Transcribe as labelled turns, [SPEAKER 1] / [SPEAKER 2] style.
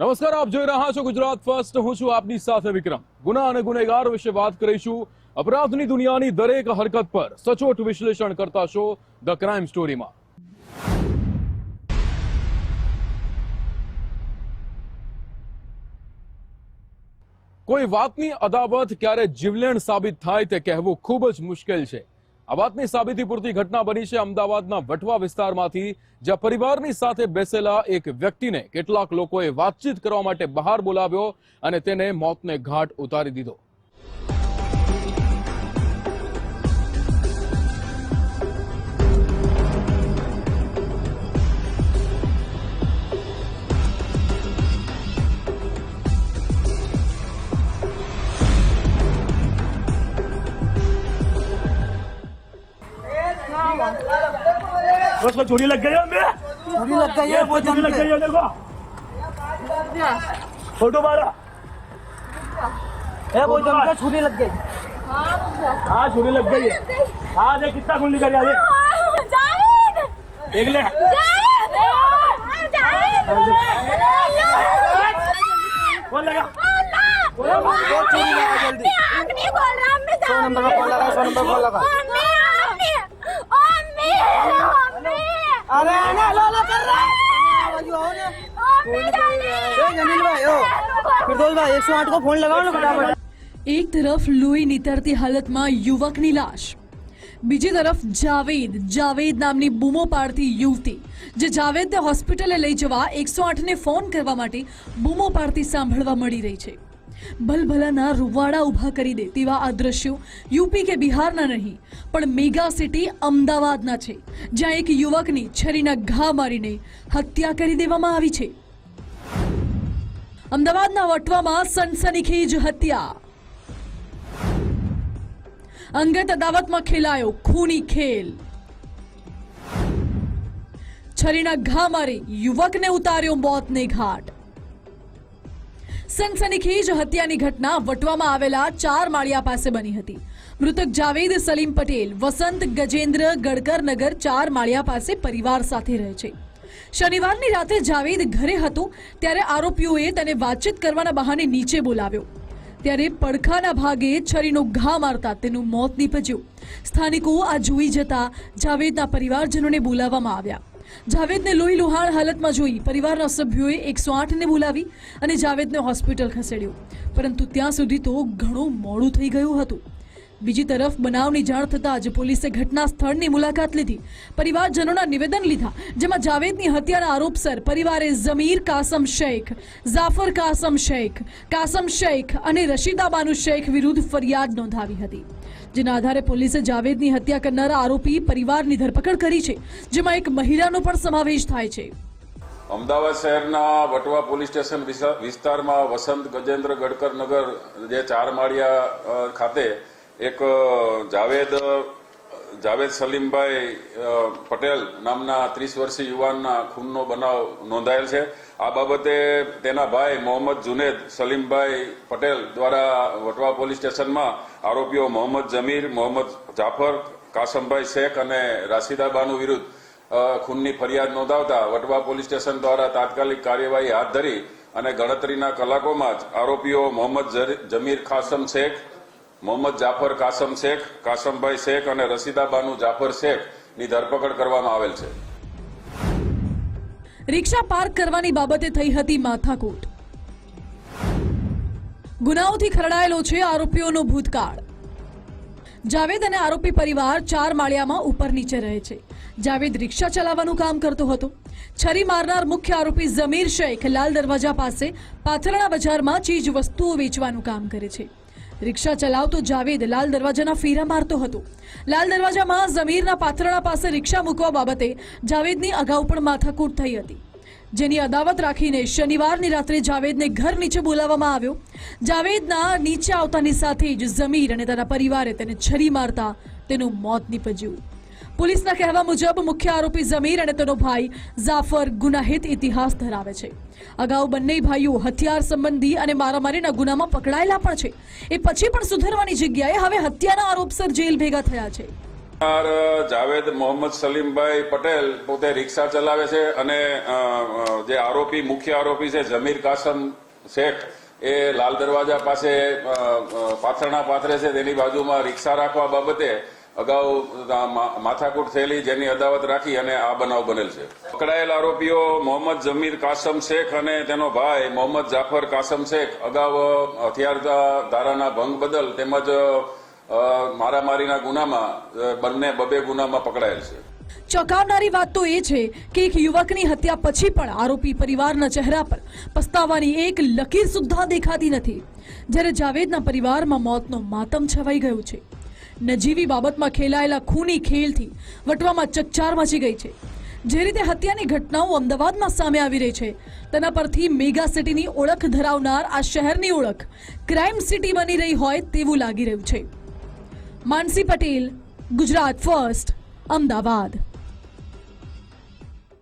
[SPEAKER 1] નમસ્કાર, આપ જોઈ રહ્યા છો ગુજરાત ફર્સ્ટ. હું છું આપની સાથે વિક્રમ. ગુના અને ગુનેગાર વિશે વાત કરીશું. અપરાધની દુનિયાની દરેક હરકત પર સચોટ વિશ્લેષણ કરતા છો ધ ક્રાઇમ સ્ટોરીમાં. કોઈ વાતની અદાવત ક્યારે જીવલેણ સાબિત થાય તે કહેવું ખૂબ જ મુશ્કેલ છે. આ વાતની સાબિતી પૂરતી ઘટના બની છે અમદાવાદના વટવા વિસ્તારમાંથી, જ્યાં પરિવારની સાથે બેસેલા એક વ્યક્તિને કેટલાક લોકોએ વાતચીત કરવા માટે બહાર બોલાવ્યો અને તેને મોતને ઘાટ ઉતારી દીધો.
[SPEAKER 2] उसको चोरी लग गई है हमें
[SPEAKER 3] चोरी लग गई है
[SPEAKER 2] वो चोरी लग गई है देखो फ़ोटो मारा
[SPEAKER 3] ए वो जम के छुरी लग गई
[SPEAKER 2] हाँ चोरी लग गई है हाँ देख कितना खून निकल गया देख देख ले कौन लगा
[SPEAKER 3] चोरी लगा जल्दी
[SPEAKER 4] सौ
[SPEAKER 3] नंबर का कॉल लगा, सौ नंबर का कॉल लगा।
[SPEAKER 5] એક તરફ લોહી નીતરતી હાલતમાં યુવકની લાશ. બીજી તરફ જાવેદ જાવેદ નામની બૂમો પાડતી યુવતી જે જાવેદને હોસ્પિટલે લઈ જવા એકસો આઠને ફોન કરવા માટે બૂમો પાડતી સાંભળવા મળી રહી છે. ભલભલાના રૂવાડા ઊભા કરી દે તેવા આ દ્રશ્યો યુપી કે બિહારના નહીં, પણ મેગા સિટી અમદાવાદના છે, જ્યાં એક યુવકની છરીના ઘા મારીને હત્યા કરી દેવામાં આવી છે. અમદાવાદના વટવામાં સનસનીખેજ હત્યા. અંગત અદાવતમાં ખેલાયો ખૂની ખેલ. છરીના ઘા મારી યુવકને ઉતાર્યો મોતને ઘાટ. સનસનીખેજ હત્યાની ઘટના વટવામાં આવેલા ચાર માળિયા પાસે બની હતી. મૃતક જાવેદ સલીમ પટેલ, વસંત ગજેન્દ્ર ગડકર નગર ચાર માળિયા પાસે પરિવાર સાથે રહે છે. શનિવારની રાતે જાવેદ ઘરે હતો, ત્યારે આરોપીઓએ તેને વાતચીત કરવાના બહાને નીચે બોલાવ્યો. ત્યારે પડખાના ભાગે છરીનો ઘા મારતા તેનું મોત નીપજ્યું. સ્થાનિકો આ જોઈ જતા જાવેદના પરિવારજનોને બોલાવવામાં આવ્યા. જાવેદને લોહી લુહાણ હાલતમાં જોઈ પરિવારના સભ્યોએ એકસો આઠને બોલાવી અને જાવેદને હોસ્પિટલ ખસેડ્યો. પરંતુ ત્યાં સુધી તો ઘણું મોડું થઈ ગયું હતું. બીજી તરફ બનાવની જાણ થતાં જ પોલીસે ઘટના સ્થળની મુલાકાત લીધી. પરિવારજનોના નિવેદન લીધા, જેમાં જાવેદની હત્યાના આરોપસર પરિવારે ઝમીર કાસમ શેખ જાફર કાસમ શેખ કાસમ શેખ અને રશીદા બાનુ શેખ વિરુદ્ધ ફરિયાદ નોંધાવી હતી. જેના આધારે પોલીસે જાવેદની હત્યા કરનારા આરોપી પરિવારની ધરપકડ કરી છે, જેમાં એક મહિલાનો પણ સમાવેશ થાય છે.
[SPEAKER 6] અમદાવાદ શહેરના વટવા પોલીસ સ્ટેશન વિસ્તારમાં વસંત ગજેન્દ્ર ગડકર નગર જે ચાર માળિયા ખાતે એક જાવેદ જાવેદ સલીમભાઈ પટેલ નામના ત્રીસ વર્ષીય યુવાનના ખૂનનો બનાવ નોંધાયેલ છે. આ બાબતે તેના ભાઈ મોહમ્મદ જુનેદ સલીમભાઈ પટેલ દ્વારા વટવા પોલીસ સ્ટેશનમાં આરોપીઓ મોહમ્મદ જમીર, મોહમ્મદ જાફર, કાસમભાઈ શેખ અને રાશિદા વિરુદ્ધ ખૂનની ફરિયાદ નોંધાવતા વટવા પોલીસ સ્ટેશન દ્વારા તાત્કાલિક કાર્યવાહી હાથ ધરી અને ગણતરીના કલાકોમાં જ આરોપીઓ મોહમ્મદ જમીર, ખાસમ શેખ મોહમ્મદ જાફર કાસમ શેખ, કાસમભાઈ શેખ અને રસીદાબાનુ જાફર શેખની ધરપકડ કરવામાં આવેલ છે.
[SPEAKER 5] રિક્ષા પાર્ક કરવાની બાબતે થઈ હતી માથાકૂટ. ગુનાઓથી ખરડાયેલો છે આરોપીઓનો ભૂતકાળ. જાવેદ અને આરોપી પરિવાર ચાર માળિયામાં ઉપર નીચે રહે છે. જાવેદ રિક્ષા ચલાવવાનું કામ કરતો હતો. છરી મારનાર મુખ્ય આરોપી જમીર શેખ લાલ દરવાજા પાસે પાથરણા બજારમાં ચીજ વસ્તુઓ વેચવાનું કામ કરે છે. રિક્ષા ચલાવતો જાવેદ લાલ દરવાજાના ફેરા મારતો હતો. લાલ દરવાજામાં ઝમીરના પાથરણા પાસે રિક્ષા મૂકવા બાબતે જાવેદની અગાઉ પણ માથાકૂટ થઈ હતી. જેની અદાવત રાખીને શનિવારની રાત્રે જાવેદને ઘર નીચે બોલાવવામાં આવ્યો. જાવેદના નીચે આવતાની સાથે જ ઝમીર અને તેના પરિવારે તેને છરી મારતા તેનું મોત નીપજ્યું. પોલીસના કહેવા મુજબ, મુખ્ય આરોપી જમીર અને તેનો ભાઈ જાફર ગુનાહિત ઇતિહાસ ધરાવે છે. અગાઉ બંને ભાઈઓ હથિયાર સંબંધી અને મારામારીના ગુનામાં પકડાયેલા પણ છે. એ પછી પણ સુધરવાની જગ્યાએ હવે હત્યાના આરોપસર જેલ ભેગા થયા છે.
[SPEAKER 6] જાવેદ મોહમ્મદ સલીમભાઈ પટેલ પોતે રિક્ષા ચલાવે છે અને જે આરોપી, મુખ્ય આરોપી છે જમીર કાસમ શેખ, એ લાલ દરવાજા પાસે પાથરણા પાથરે છે. તેની બાજુમાં રિક્ષા રાખવા બાબતે અગાઉ માથાકૂટ થયેલી જેની અદાવત રાખી અને આ બનાવ બનેલ છે. પકડાયેલ આરોપીઓ મોહમ્મદ જમીર કાસમ શેખ અને તેનો ભાઈ મોહમ્મદ જાફર કાસમ શેખ અગાઉ હથિયાર ધારાના ભંગ બદલ તેમજ મારામારીના ગુનામાં બંને બબે ગુનામાં પકડાયેલ છે.
[SPEAKER 5] ચોંકાવનારી વાત તો એ છે કે એક યુવકની હત્યા પછી પણ આરોપી પરિવારના ચહેરા પર પસ્તાવાની એક લકીર સુદ્ધા દેખાતી નથી. જ્યારે જાવેદના પરિવારમાં મોતનો માતમ છવાઈ ગયો છે. નજીવી બાબતમાં ખેલાયેલા ખૂની ખેલથી વટવામાં ચકચાર મચી ગઈ છે. જે રીતે હત્યાની ઘટનાઓ અમદાવાદમાં સામે આવી રહી છે, તેના પરથી મેગા સિટીની ઓળખ ધરાવનાર આ શહેરની ઓળખ ક્રાઇમ સિટી બની રહી હોય તેવું લાગી રહ્યું છે. માનસી પટેલ, ગુજરાત ફર્સ્ટ, અમદાવાદ.